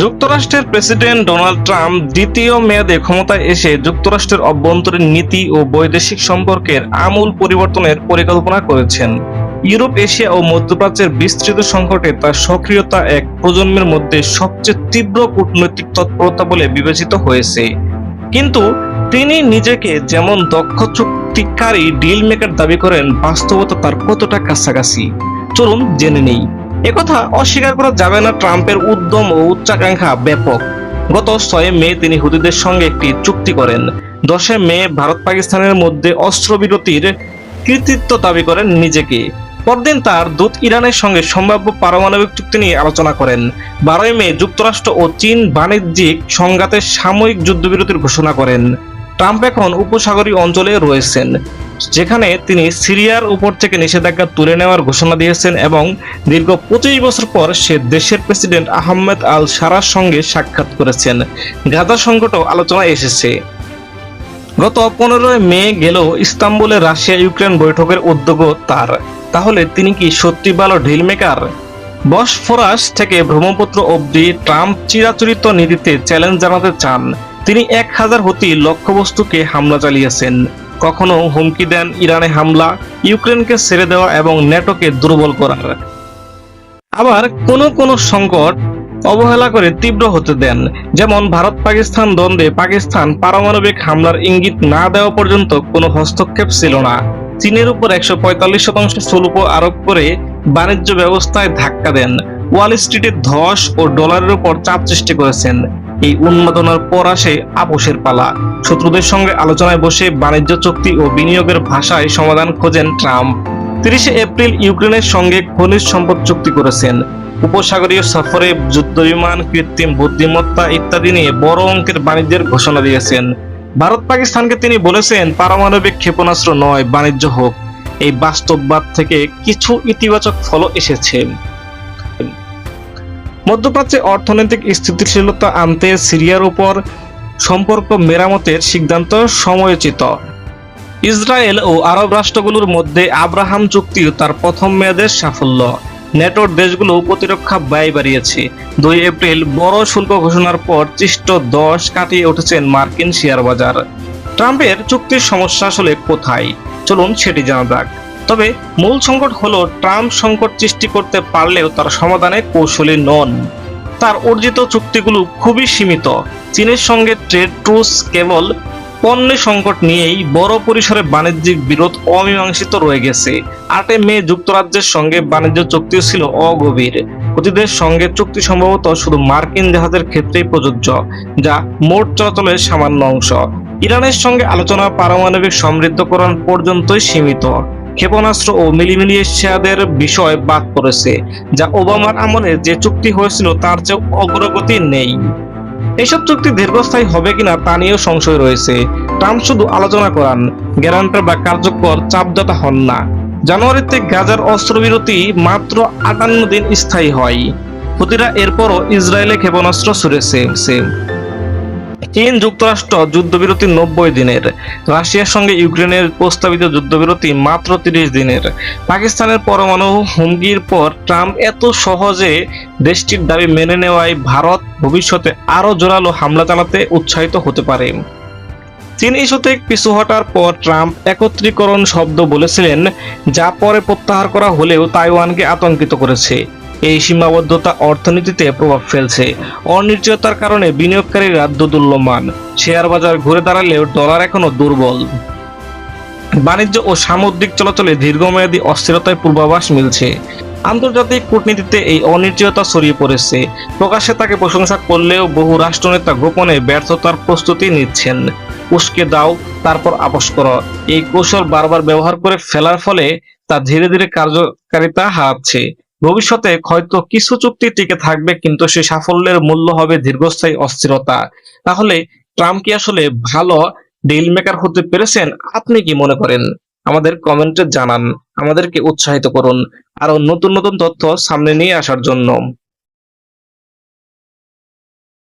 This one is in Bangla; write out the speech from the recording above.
যুক্তরাষ্ট্রের প্রেসিডেন্ট ডোনাল্ড ট্রাম্প দ্বিতীয় মেয়াদে ক্ষমতায় এসে যুক্তরাষ্ট্রের অভ্যন্তরীণ নীতি ও বৈদেশিক সম্পর্কের আমূল পরিবর্তনের পরিকল্পনা করেছেন। ইউরোপ, এশিয়া ও মধ্যপ্রাচ্যের বিস্তৃত সংকটে তার সক্রিয়তা এক প্রজন্মের মধ্যে সবচেয়ে তীব্র কূটনৈতিক তৎপরতা বলে বিবেচিত হয়েছে। কিন্তু তিনি নিজেকে যেমন দক্ষ চুক্তিকারী ডিল মেকার দাবি করেন, বাস্তবতা তার কতটা কাছাকাছি? চলুন জেনে নেই। একথা অস্বীকার করা যাবে না ট্রাম্পের উদ্যম ও উচ্চাকাঙ্ক্ষা ব্যাপক। গত ছয় মে তিনি হুদিদের সঙ্গে একটি চুক্তি করেন। দশে মে ভারত পাকিস্তানের মধ্যে অস্ত্রবিরতির কৃতিত্ব দাবি করেন নিজেকে। পরদিন তার দূত ইরানের সঙ্গে সম্ভাব্য পারমাণবিক চুক্তি নিয়ে আলোচনা করেন। বারোই মে যুক্তরাষ্ট্র ও চীন বাণিজ্যিক সংঘাতের সাময়িক যুদ্ধবিরতির ঘোষণা করেন। ট্রাম্প এখন উপসাগরীয় অঞ্চলে রয়েছেন। যেখানে তিনি সিরিয়ার উপর থেকে নিষেধাজ্ঞা তুলে নেওয়ার ঘোষণা দিয়েছেন এবং দীর্ঘ পঁচিশ বছর পর সে দেশের প্রেসিডেন্ট আহমেদ আল সারার সঙ্গে সাক্ষাৎ করেছেন। গাজা সংকটও আলোচনায় এসেছে। গত পনেরোই মে গেলেও ইস্তাম্বুলে রাশিয়া ইউক্রেন বৈঠকের উদ্যোগও তার। তাহলে তিনি কি সত্যি ভালো ঢিল মেকার বসফরাস থেকে ব্রহ্মপুত্র অবধি ট্রাম্প চিরাচরিত নীতিতে চ্যালেঞ্জ জানাতে চান। তিনি এক হাজার হতি লক্ষ্যবস্তুকে হামলা চালিয়েছেন। কখনো হুমকি দেন ইরানে হামলা, ইউক্রেনকে ছেড়ে দেওয়া এবং নেটোকে দুর্বল করার। আবার কোনো কোনো সংকট অবহেলা করে তীব্র হতে দেন, যেমন ভারত পাকিস্তান দ্বন্দ্বে পাকিস্তান পারমাণবিক হামলার ইঙ্গিত না দেওয়া পর্যন্ত কোনো হস্তক্ষেপ ছিল না। চীনের উপর একশো পঁয়তাল্লিশ শতাংশ শুল্ক আরোপ করে বাণিজ্য ব্যবস্থায় ধাক্কা দেন। ওয়াল স্ট্রিটে ধস ও ডলারের উপর চাপ সৃষ্টি করেছেন। এই উন্মাদনার পর আসে আপোষের পালা। শত্রুদের সঙ্গে আলোচনায় বসে বাণিজ্য চুক্তি ও বিনিয়োগের ভাষায় সমাধান খোঁজেন ট্রাম্প। তিরিশে এপ্রিল ইউক্রেনের সঙ্গে খনিজ সম্পদ চুক্তি করেছেন। উপসাগরীয় সফরে যুদ্ধবিমান কৃত্রিম বুদ্ধিমত্তা ইত্যাদি নিয়ে বড় অঙ্কের বাণিজ্যের ঘোষণা দিয়েছেন। ভারত পাকিস্তানকে তিনি বলেছেন, পারমাণবিক ক্ষেপণাস্ত্র নয়, বাণিজ্য হোক। এই বাস্তববাদ থেকে কিছু ইতিবাচক ফল এসেছে। মধ্যপ্রাচ্যে অর্থনৈতিক স্থিতিশীলতা আনতে সিরিয়ার উপর সম্পর্ক মেরামতের সিদ্ধান্ত সময়োচিত। ইসরায়েল ও আরব রাষ্ট্রগুলোর মধ্যে আব্রাহাম চুক্তিও তার প্রথম মেয়াদের সাফল্য। নেটোর দেশগুলো প্রতিরক্ষা ব্যয় বাড়িয়েছে। দুই এপ্রিল বড় শুল্ক ঘোষণার পর চিষ্ট দশ কাটিয়ে উঠেছেন মার্কিন শেয়ার বাজার ট্রাম্পের চুক্তির সমস্যা আসলে কোথায়? চলুন সেটি জানা যাক। তবে মূল সংকট হলো ট্রাম্প সংকট সৃষ্টি করতে পারলেও তার সমাধানে কৌশলী নন। তার অর্জিত চুক্তিগুলো খুবই সীমিত। চীনের সঙ্গে ট্রেড ট্রুস কেবল পণ্য সংকট নিয়েই বড় পরিসরে বাণিজ্যিক বিরোধ অমীমাংসিত রয়ে গেছে। আটে মে যুক্তরাজ্যের সঙ্গে বাণিজ্য চুক্তিও ছিল অগভীর। অতীতের সঙ্গে চুক্তি সম্ভবত শুধু মার্কিন জাহাজের ক্ষেত্রেই প্রযোজ্য, যা মোট চলাচলের সামান্য অংশ। ইরানের সঙ্গে আলোচনা পারমাণবিক সমৃদ্ধকরণ পর্যন্তই সীমিত। ক্ষেপণাস্ত্র ও মিলিমিলিয়েশিয়াদের বিষয় বাদ পড়েছে, যা ওবামার আমলে যে চুক্তি হয়েছিল তার চেয়ে অগ্রগতি নেই। এসব চুক্তি দীর্ঘস্থায়ী হবে কিনা তা নিয়েও সংশয় রয়েছে। ট্রাম্প শুধু আলোচনা করান, গ্যারান্টার বা কার্যকর চাপদাতা হন না। জানুয়ারিতে গাজার অস্ত্রবিরতি মাত্র আটান্ন দিন স্থায়ী হয়। হুতিরা এরপরও ইসরায়েলে ক্ষেপণাস্ত্র ছুড়েছে চীন যুক্তরাষ্ট্র যুদ্ধবিরতি নব্বই দিনের। রাশিয়ার সঙ্গে ইউক্রেনের প্রস্তাবিত যুদ্ধবিরতি মাত্র তিরিশ দিনের। পাকিস্তানের পরমাণু হুমকির পর ট্রাম্প এত সহজে দেশটির দাবি মেনে নেওয়ায় ভারত ভবিষ্যতে আরও জোরালো হামলা চালাতে উৎসাহিত হতে পারে। চীন ইস্যুতে পিছু হটার পর ট্রাম্প একত্রীকরণ শব্দ বলেছিলেন, যা পরে প্রত্যাহার করা হলেও তাইওয়ানকে আতঙ্কিত করেছে। এই সীমাবদ্ধতা অর্থনীতিতে প্রভাব ফেলছে। অনিশ্চয়তার কারণে বিনিয়োগকারীরা দোদুল্যমান শেয়ার বাজার ঘুরে দাঁড়ালেও ডলার এখনও দুর্বল। বাণিজ্য ও সামুদ্রিক চলাচলে দীর্ঘমেয়াদী অস্থিরতায় পূর্বাভাস মিলছে। আন্তর্জাতিক কূটনীতিতে এই অনিশ্চয়তা ছড়িয়ে পড়েছে। প্রকাশ্যে তাকে প্রশংসা করলেও বহু রাষ্ট্রনেতা গোপনে ব্যর্থতার প্রস্তুতি নিচ্ছেন। উস্কে দাও, তারপর আপোষ করো। এই কৌশল বারবার ব্যবহার করে ফেলার ফলে তা ধীরে ধীরে কার্যকারিতা হারাচ্ছে। ভবিষ্যতে হয়তো কিছু চুক্তি টিকে থাকবে, কিন্তু সে সাফল্যের মূল্য হবে দীর্ঘস্থায়ী অস্থিরতা। তাহলে ট্রাম্প কি আসলে ভালো ডিল মেকার হতে পেরেছেন? আপনি কি মনে করেন? আমাদের কমেন্টে জানান। আমাদেরকে উৎসাহিত করুন। আরও নতুন নতুন তথ্য সামনে নিয়ে আসার জন্য।